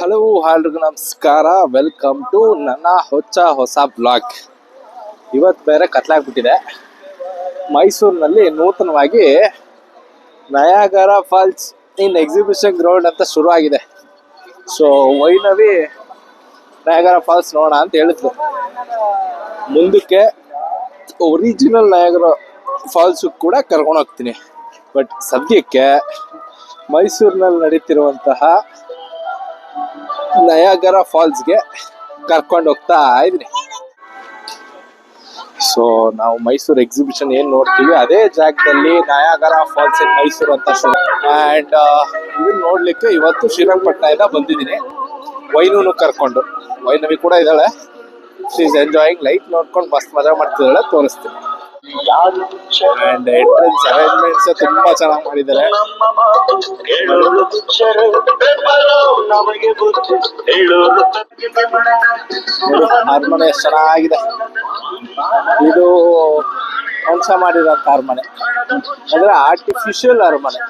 Hello ಹಾಲ್ರಿಗೂ ನಮಸ್ಕಾರ. Welcome to ನನ್ನ ಹೊಚ್ಚ ಹೊಸ ಬ್ಲಾಗ್ ಇವತ್ತು ಬೇರೆ ಕತ್ಲಾಗ್ಬಿಟ್ಟಿದೆ ಮೈಸೂರಿನಲ್ಲಿ ನೂತನವಾಗಿ Niagara Falls in exhibition ground ಅಂತ ಶುರು ಆಗಿದೆ. ಸೊ ವೈನವಿ ನಯಾಗರ ಫಾಲ್ಸ್ ನೋಡೋಣ ಅಂತ ಹೇಳಿದ್ರು ಮುಂದಕ್ಕೆ ಒರಿಜಿನಲ್ ನಯಾಗರ ಫಾಲ್ಸ್ ಕೂಡ ಕರ್ಕೊಂಡು ಹೋಗ್ತೀನಿ. ಬಟ್ ಸದ್ಯಕ್ಕೆ ಮೈಸೂರಿನಲ್ಲಿ ನಡೀತಿರುವಂತಹ ನಯಾಗರ ಫಾಲ್ಸ್ಗೆ ಕರ್ಕೊಂಡು ಹೋಗ್ತಾ ಇದೀನಿ ಸೊ ನಾವು ಮೈಸೂರು ಎಕ್ಸಿಬಿಷನ್ ಏನ್ ನೋಡ್ತೀವಿ, ಅದೇ ಜಾಗದಲ್ಲಿ ನಯಾಗರ ಫಾಲ್ಸ್ ಇನ್ ಮೈಸೂರು ಅಂತ ಅಂಡ್ ಇದನ್ನ ನೋಡ್ಲಿಕ್ಕೆ ಇವತ್ತು ಶ್ರೀರಂಗಪಟ್ಟಣದಿಂದ ಬಂದಿದ್ದೀನಿ. ವೈನೂನು ಕರ್ಕೊಂಡು. ವೈನವಿ ಕೂಡ ಇದ್ದಾಳೆ. ಶೀಸ್ ಎಂಜಾಯಿಂಗ್ ಲೈಟ್ ನೋಡ್ಕೊಂಡು ಮಸ್ತ್ ಮಜಾ ಮಾಡ್ತಿದ್ದಾಳೆ, ತೋರಿಸ್ತೀನಿ. ಅಂಡ್ ಎಂಟ್ರೆನ್ಸ್ ಅರೇಂಜ್ಮೆಂಟ್ಸ್ ತುಂಬಾ ಚೆನ್ನಾಗಿ ಮಾಡಿದ್ದಾರೆ. ಅರಮನೆ ಚೆನ್ನಾಗಿದೆ ಇದು ಕೆಲಸ ಮಾಡಿರೋಂಥ ಅರಮನೆ. ಅಂದ್ರೆ ಆರ್ಟಿಫಿಷಿಯಲ್ ಅರಮನೆ.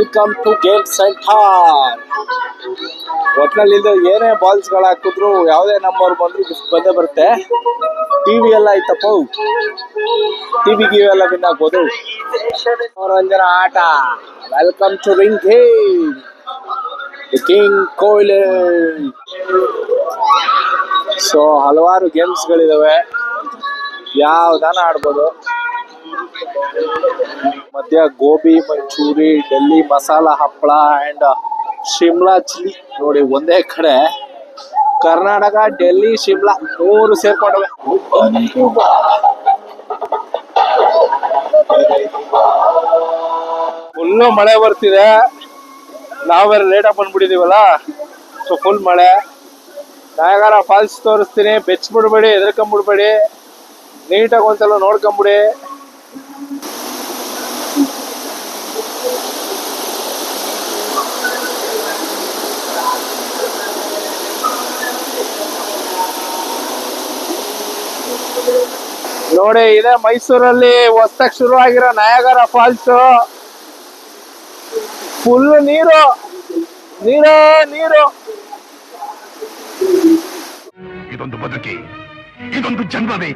ವೆಲ್ಕಮ್ ಟು ಗೇಮ್ ಸೆಂಟರ್ ಒಟ್ನಲ್ಲಿ ಇದು ಏನೇ ಬಾಲ್ಸ್ಗಳು ಹಾಕಿದ್ರು ಯಾವುದೇ ನಂಬರ್ ಬಂದ್ರು ಗಿಫ್ಟ್ ಬಂದೇ ಬರುತ್ತೆ. ಟಿವಿ ಎಲ್ಲ ಐತಪ್ಪ ಟಿವಿ ಗಿವಿ ಎಲ್ಲ ವಿನ್ ಆಗ್ಬೋದು. ಮನೋರಂಜನಾ ಆಟ. Welcome to ring king Kohli so ಹಲವಾರು ಗೇಮ್ಸ್ಗಳಿದಾವೆ ಯಾವ್ದಾನ ಆಡ್ಬೋದು. ಮಧ್ಯ ಗೋಬಿ, ಮಂಚೂರಿ, ಡೆಲ್ಲಿ, ಮಸಾಲ ಹಪ್ಪಳ ಅಂಡ್ ಶಿಮ್ಲಾ ಚಿಲ್ಲಿ. ನೋಡಿ, ಒಂದೇ ಕಡೆ ಕರ್ನಾಟಕ, ಡೆಲ್ಲಿ, ಶಿಮ್ಲಾ ಮೂರು ಸೇರ್ಕೊಂಡವೆ. ಫುಲ್ಲು ಮಳೆ ಬರ್ತಿದೆ. ನಾವೇ ಲೇಟಾಗಿ ಬಂದ್ಬಿಟ್ಟಿದೀವಲ್ಲ ಸೊ ಫುಲ್ ಮಳೆ. ನಾಯಗಾರ ಫಾಲ್ಸ್ ತೋರಿಸ್ತೀನಿ. ಬೆಚ್ಬಿಡ್ಬೇಡಿ ಎದ್ರಕೊಂಬಿಡ್ಬೇಡಿ ನೀಟಾಗಿ ಒಂದ್ಸಲ ನೋಡ್ಕೊಂಬಿಡಿ. ನೋಡಿ ಇದೆ ಮೈಸೂರಲ್ಲಿ ಹೊಸ್ದಾಗಿ ಶುರು ಆಗಿರೋ ನಯಾಗರ ಫಾಲ್ಸ್. ಫುಲ್ ನೀರು. ನೀರು ನೀರು. ಇದೊಂದು ಬದುಕಿ. ಇದೊಂದು ಜನ್ಮವೇ.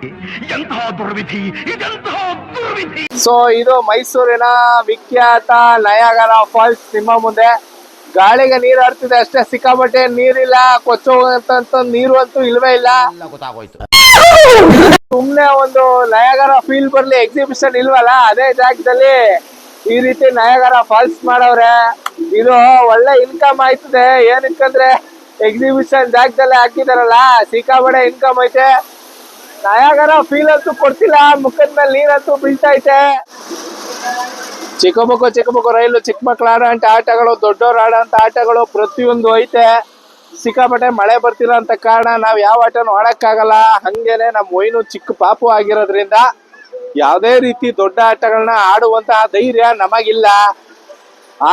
ಎಂತಹ ದುರ್ವಿಧಿ ಇದೆಂತಹ ದುರ್ವಿಧಿ. ಸೊ ಇದು ಮೈಸೂರಿನ ವಿಖ್ಯಾತ ನಯಾಗರ ಫಾಲ್ಸ್ ನಿಮ್ಮ ಮುಂದೆ. ಗಾಳಿಗೆ ನೀರು ಹಾಡ್ತಿದೆ ಅಷ್ಟೇ ಸಿಕ್ಕಾಪಟ್ಟೆ ನೀರಿಲ್ಲ ಕೊಚ್ಚೋಗಂತ ನೀರು ಅಂತೂ ಇಲ್ವೇ ಇಲ್ಲ. ಸುಮ್ನೆ ಒಂದು ನಯಾಗರ ಫೀಲ್ ಬರ್ಲಿ ಎಕ್ಸಿಬಿಷನ್ ಇಲ್ವಲ್ಲ ಅದೇ ಜಾಗದಲ್ಲಿ ಈ ರೀತಿ ನಯಾಗರ ಫಾಲ್ಸ್ ಮಾಡವ್ರೆ. ಇದು ಒಳ್ಳೆ ಇನ್ಕಮ್ ಆಯ್ತದೆ. ಏನಕ್ಕಂದ್ರೆ ಎಕ್ಸಿಬಿಷನ್ ಜಾಗದಲ್ಲಿ ಹಾಕಿದಾರಲ್ಲ ಸಿಕ್ಕಾಪಟ್ಟೆ ಇನ್ಕಮ್ ಐತೆ. ನಯಾಗರ ಫೀಲ್ ಅಂತೂ ಕೊಡ್ತಿಲ್ಲ ಮುಖದ ಮೇಲೆ ನೀರಂತೂ ಬೀಳ್ತೈತೆ. ಚಿಕ್ಕ ಚಿಕ್ಕಮಕ್ಕೋ ಚಿಕ್ಕ ರೈಲು ಚಿಕ್ಕ ಮಕ್ಕಳು ಆಡೋ ಆಟಗಳು ದೊಡ್ಡವ್ರು ಆಡೋಂಥ ಆಟಗಳು ಪ್ರತಿಯೊಂದು ಐತೆ. ಸಿಕ್ಕಾಪಟ್ಟೆ ಮಳೆ ಬರ್ತಿರೋ ಅಂತ ಕಾರಣ ನಾವು ಯಾವ ಆಟನೂ ಆಡಕ್ಕಾಗಲ್ಲ. ಹಂಗೇನೆ ನಮ್ಮ ಮೊಯ್ನು ಚಿಕ್ಕ ಪಾಪು ಆಗಿರೋದ್ರಿಂದ ಯಾವುದೇ ರೀತಿ ದೊಡ್ಡ ಆಟಗಳನ್ನ ಆಡುವಂತಹ ಧೈರ್ಯ ನಮಗಿಲ್ಲ.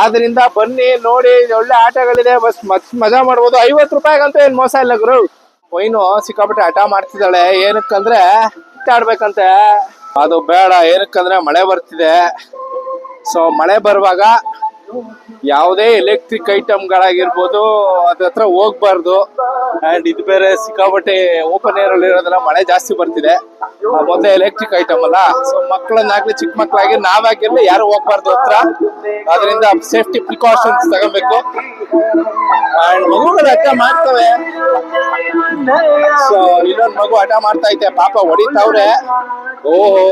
ಆದ್ರಿಂದ ಬನ್ನಿ, ನೋಡಿ, ಒಳ್ಳೆ ಆಟಗಳಿದೆ. ಬಸ್ ಮಜಾ ಮಾಡ್ಬೋದು. ಐವತ್ತು ರೂಪಾಯಿಗಂತೂ ಏನು ಮೋಸ ಇಲ್ಲ ಗುರು. ಮೊಯ್ನು ಸಿಕ್ಕಾಪಟ್ಟೆ ಹಠ ಮಾಡ್ತಿದ್ದಾಳೆ. ಏನಕ್ಕಂದ್ರೆ ಆಡ್ಬೇಕಂತೆ ಅದು ಬೇಡ. ಏನಕ್ಕಂದ್ರೆ ಮಳೆ ಬರ್ತಿದೆ. ಸೊ ಮಳೆ ಬರುವಾಗ ಯಾವುದೇ ಎಲೆಕ್ಟ್ರಿಕ್ ಐಟಮ್ಗಳಾಗಿರ್ಬೋದು ಹತ್ರ ಹೋಗ್ಬಾರ್ದು. ಅಂಡ್ ಇದು ಬೇರೆ ಸಿಕ್ಕಾಪಟ್ಟೆ ಓಪನ್ ಏರ್ ಅಲ್ಲಿ ಇರೋದಲ್ಲ ಮಳೆ ಜಾಸ್ತಿ ಬರ್ತಿದೆ. ಮೊದಲೇ ಎಲೆಕ್ಟ್ರಿಕ್ ಐಟಮ್ ಅಲ್ಲ. ಸೊ ಮಕ್ಕಳನ್ನಾಗ್ಲಿ ಚಿಕ್ಕ ಮಕ್ಕಳಾಗಿ ನಾವಾಗಿರ್ಲಿ ಯಾರು ಹೋಗ್ಬಾರ್ದು ಹತ್ರ. ಅದರಿಂದ ಸೇಫ್ಟಿ ಪ್ರಿಕಾಷನ್ಸ್ ತಗೋಬೇಕು. ಅಂಡ್ ಮಗುಗಳು ಹಠ ಮಾಡ್ತವೆ. ಸೊ ಇನ್ನೊಂದ್ ಮಗು ಹಠ ಮಾಡ್ತಾ ಐತೆ ಪಾಪ ಹೊಡಿತಾವ್ರೆ. ಓಹೋ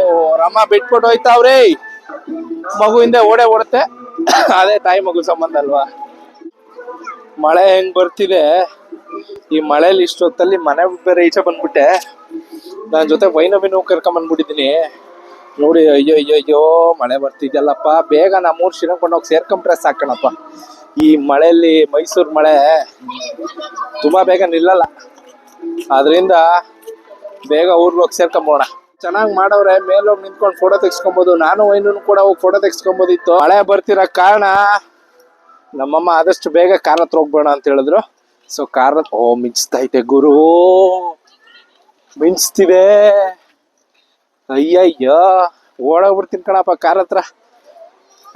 ರಮ್ಮ ಬಿಟ್ಬಿಟ್ಟು ಹೋಯ್ತಾವ್ರೆ ಮಗು ಹಿಂದೆ ಓಡೇ ಓಡುತ್ತೆ. ಅದೇ ತಾಯಿ ಮಗು ಸಂಬಂಧ ಅಲ್ವಾ? ಮಳೆ ಹೆಂಗ್ ಬರ್ತಿದೆ? ಈ ಮಳೆಲಿ ಇಷ್ಟೊತ್ತಲ್ಲಿ ಮನೆ ಬೇರೆ ಈಚೆ ಬಂದ್ಬಿಟ್ಟೆ. ನನ್ನ ಜೊತೆ ವೈನವಿನೂ ಕರ್ಕೊಂಡ್ ಬಂದ್ಬಿಟ್ಟಿದೀನಿ ನೋಡಿ, ಅಯ್ಯೋ ಅಯ್ಯೋ ಅಯ್ಯೋ, ಮಳೆ ಬರ್ತಿದ್ಯಲ್ಲಪ್ಪ. ಬೇಗ ನಮ್ಮೂರು ಶ್ರೀರಂಗಪಟ್ಟಣ ಹೋಗಿ ಸೇರ್ಕೊಂಡ್ರೆ ಸಾಕಣಪ್ಪ. ಈ ಮಳೆಯಲ್ಲಿ ಮೈಸೂರು ಮಳೆ ತುಂಬಾ ಬೇಗ ನಿಲ್ಲಲ್ಲ. ಅದರಿಂದ ಬೇಗ ಊರ್ಗೆ ಹೋಗಿ ಸೇರ್ಕೊಂಬೋಣ ಚೆನ್ನಾಗಿ ಮಾಡವ್ರೆ ಮೇಲೋಗಿ ನಿಂತ್ಕೊಂಡು ಫೋಟೋ ತೆಗ್ಸ್ಕೊಬೋದು. ನಾನು ವೈನು ಕೂಡ ಹೋಗಿ ಫೋಟೋ ತೆಗ್ಸ್ಕೊಬೋದಿತ್ತು. ಮಳೆ ಬರ್ತಿರೋ ಕಾರಣ ನಮ್ಮಮ್ಮ ಆದಷ್ಟು ಬೇಗ ಕಾರ್ ಹತ್ರ ಹೋಗ್ಬೇಡ ಅಂತ ಹೇಳಿದ್ರು. ಸೊ ಕಾರ್ ಓ ಮಿಂಚ್ತೈತೆ ಗುರು. ಮಿಂಚ್ತಿದೆ. ಅಯ್ಯಯ್ಯೋ. ಓಡೋಗ್ಬಿಡ್ತೀನಿ ಕಣಪ್ಪ ಕಾರ್ ಹತ್ರ.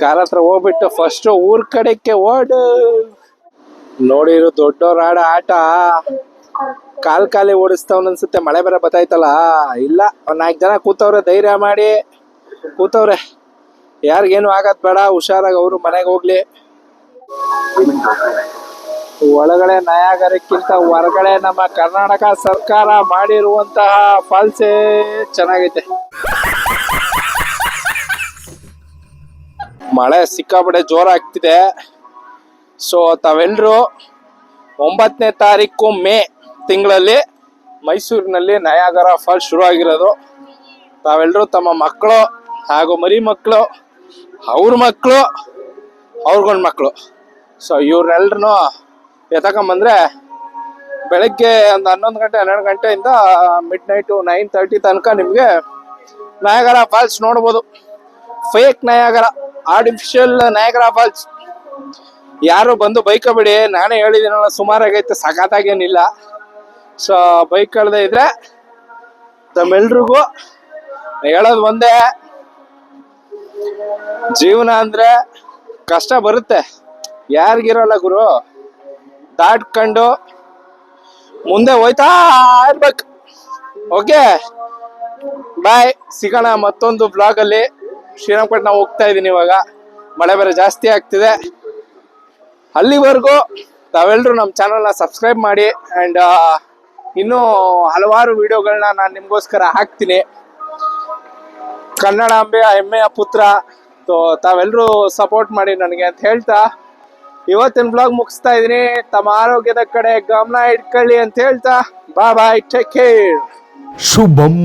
ಕಾರ್ ಹತ್ರ ಹೋಗ್ಬಿಟ್ಟು ಫಸ್ಟ್ ಊರ್ ಕಡೆಗೆ ಓಡು. ನೋಡಿರು ದೊಡ್ಡವ್ರ ಆಡ ಆಟ. ಕಾಲ್ ಕಾಲಿ ಓಡಿಸ್ತಾವ್ ಅನ್ಸುತ್ತೆ ಮಳೆ ಬೇರೆ ಬತ್ತಾಯ್ತಲ್ಲ. ಇಲ್ಲ. ಒಂದ್ ನಾಲ್ಕು ಜನ ಕೂತವ್ರೆ, ಧೈರ್ಯ ಮಾಡಿ. ಕೂತವ್ರೆ, ಯಾರಿಗೇನು ಆಗದ್ ಬೇಡ. ಹುಷಾರಾಗಿ ಅವರು ಮನೆಗೆ ಹೋಗ್ಲಿ. ಒಳಗಡೆ ನಯಾಗರಕ್ಕಿಂತ ಹೊರಗಡೆ ನಮ್ಮ ಕರ್ನಾಟಕ ಸರ್ಕಾರ ಮಾಡಿರುವಂತಹ ಫಾಲ್ಸೇ ಚೆನ್ನಾಗೈತೆ. ಮಳೆ ಸಿಕ್ಕಾಪಟ್ಟೆ ಜೋರಾಗ್ತಿದೆ ಸೊ ತಾವೆಲ್ಲರೂ ಒಂಬತ್ತನೇ ತಾರೀಕು ಮೇ ತಿಂಗಳಲ್ಲಿ ಮೈಸೂರಿನಲ್ಲಿ ನಯಾಗರ ಫಾಲ್ಸ್ ಶುರು ಆಗಿರೋದು ತಾವೆಲ್ಲರೂ ತಮ್ಮ ಮಕ್ಕಳು ಹಾಗೂ ಮರಿ ಮಕ್ಕಳು, ಅವ್ರ ಮಕ್ಕಳು ಅವ್ರಿಗೊಂದು ಮಕ್ಕಳು. ಸೊ ಇವ್ರನ್ನೆಲ್ರೂ ಎತ್ತಕೊಂಬಂದ್ರೆ ಬೆಳಗ್ಗೆ ಒಂದು ಹನ್ನೊಂದು ಗಂಟೆ, ಹನ್ನೆರಡು ಗಂಟೆಯಿಂದ ಮಿಡ್ ನೈಟು ನೈನ್ ತರ್ಟಿ ತನಕ ನಿಮಗೆ ನಯಾಗರ ಫಾಲ್ಸ್ ನೋಡ್ಬೋದು. Fake Niagara artificial Niagara Falls. ಯಾರು ಬಂದು ಬೈಕ್ ಬಿಡಿ, ನಾನೇ ಹೇಳಿದ್ದೀನಲ್ಲ ಸುಮಾರಾಗೈತೆ ಸಖತ್ತಾಗೇನಿಲ್ಲ ಸೊ ಬೈಕ್ ಕಳೆದ ಇದ್ರೆ ತಮ್ಮೆಲ್ರಿಗೂ ಹೇಳೋದು ಒಂದೇ, ಜೀವನ ಅಂದ್ರೆ ಕಷ್ಟ ಬರುತ್ತೆ. ಯಾರಿಗಿರಲ್ಲ ಗುರು? ದಾಟ್ಕೊಂಡು ಮುಂದೆ ಹೋಯ್ತಾ ಇರ್ಬೇಕು. ಓಕೆ ಬಾಯ್ ಸಿಗೋಣ ಮತ್ತೊಂದು ಬ್ಲಾಗ್ ಅಲ್ಲಿ. ಶ್ರೀರಂಗಪಟ್ಟಣ ಹೋಗ್ತಾ ಇದೀನಿ ಇವಾಗ. ಮಳೆ ಬೇರೆ ಜಾಸ್ತಿ ಆಗ್ತಿದೆ. ಅಲ್ಲಿವರೆಗೂ ತಾವೆಲ್ಲರೂ ನಮ್ಮ ಚಾನಲ್ನ ಸಬ್ಸ್ಕ್ರೈಬ್ ಮಾಡಿ ಆ್ಯಂಡ್ ಇನ್ನೂ ಹಲವಾರು ವಿಡಿಯೋಗಳನ್ನ ನಾನು ನಿಮಗೋಸ್ಕರ ಹಾಕ್ತೀನಿ. ಕನ್ನಡಾಂಬೆಯ ಹೆಮ್ಮೆಯ ಪುತ್ರ ತಾವೆಲ್ಲರೂ ಸಪೋರ್ಟ್ ಮಾಡಿ ನನಗೆ ಅಂತ ಹೇಳ್ತಾ, ಇವತ್ತಿನ ಬ್ಲಾಗ್ ಮುಗಿಸ್ತಾ ಇದೀನಿ ತಮ್ಮ ಆರೋಗ್ಯದ ಕಡೆ ಗಮನ ಇಟ್ಕೊಳ್ಳಿ ಅಂತ ಹೇಳ್ತಾ ಬಾ ಬಾಯ್ ಟೇಕ್ ಕೇರ್ ಶುಭಂ.